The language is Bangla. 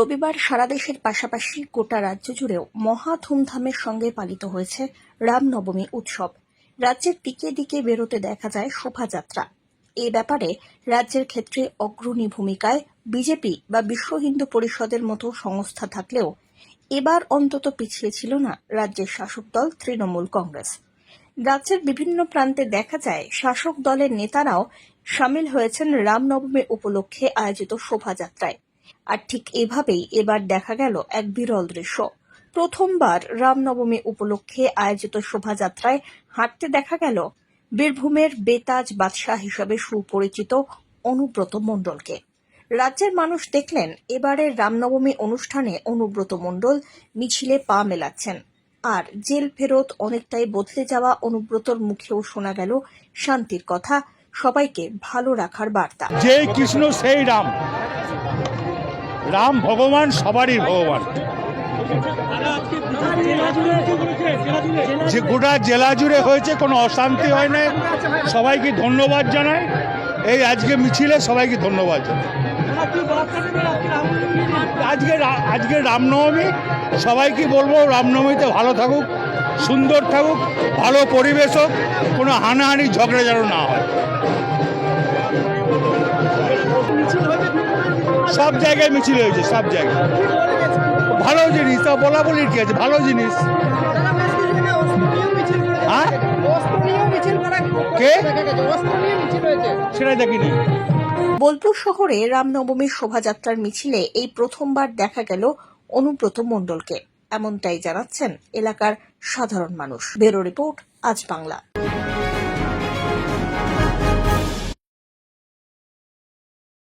রবিবার সারা দেশের পাশাপাশি গোটা রাজ্য জুড়েও মহা ধুমধামের সঙ্গে পালিত হয়েছে রামনবমী উৎসব। রাজ্যের দিকে দিকে বেরোতে দেখা যায় শোভাযাত্রা। এ ব্যাপারে রাজ্যের ক্ষেত্রে অগ্রণী ভূমিকায় বিজেপি বা বিশ্ব হিন্দু পরিষদের মতো সংস্থা থাকলেও এবার অন্তত পিছিয়ে ছিল না রাজ্যের শাসক দল তৃণমূল কংগ্রেস। রাজ্যের বিভিন্ন প্রান্তে দেখা যায় শাসক দলের নেতারাও সামিল হয়েছেন রামনবমী উপলক্ষে আয়োজিত শোভাযাত্রায়। আর ঠিক এভাবেই এবার দেখা গেল এক বিরল দৃশ্য। প্রথমবার রামনবমী উপলক্ষে আয়োজিত শোভাযাত্রায় হাঁটতে দেখা গেল বীরভূমের বেতাজ বাদশাহ হিসাবে সুপরিচিত অনুব্রত মণ্ডলকে। রাজ্যের মানুষ দেখলেন এবারের রামনবমী অনুষ্ঠানে অনুব্রত মণ্ডল মিছিলে পা মেলাচ্ছেন আর জেল ফেরত অনেকটাই বদলে যাওয়া অনুব্রতর মুখেও শোনা গেল শান্তির কথা, সবাইকে ভালো রাখার বার্তা। যে কৃষ্ণ, সেই রাম। রাম ভগবান সবারই ভগবান। যে গোটা জেলা জুড়ে হয়েছে, কোনো অশান্তি হয় না সবাইকে ধন্যবাদ জানাই। এই আজকে মিছিলে সবাইকে ধন্যবাদ আজকে আজকে রামনবমী, সবাইকে বলব রামনবমীতে ভালো থাকুক, সুন্দর থাকুক, ভালো পরিবেশ হোক, কোনো হানাহানি ঝগড়া যেন না হয়। সব জায়গায় মিছিল হয়েছে সব জায়গায়। ভালো জিনিস তা বলা বলির কি আছে? ভালো জিনিস। হ্যাঁ? কে? সেটা দেখিনি। বোলপুর শহরে রামনবমীর শোভাযাত্রার মিছিলে এই প্রথমবার দেখা গেল অনুব্রত মণ্ডলকে। এমনটাই জানাচ্ছেন এলাকার সাধারণ মানুষ। ব্যুরো রিপোর্ট আজ বাংলা।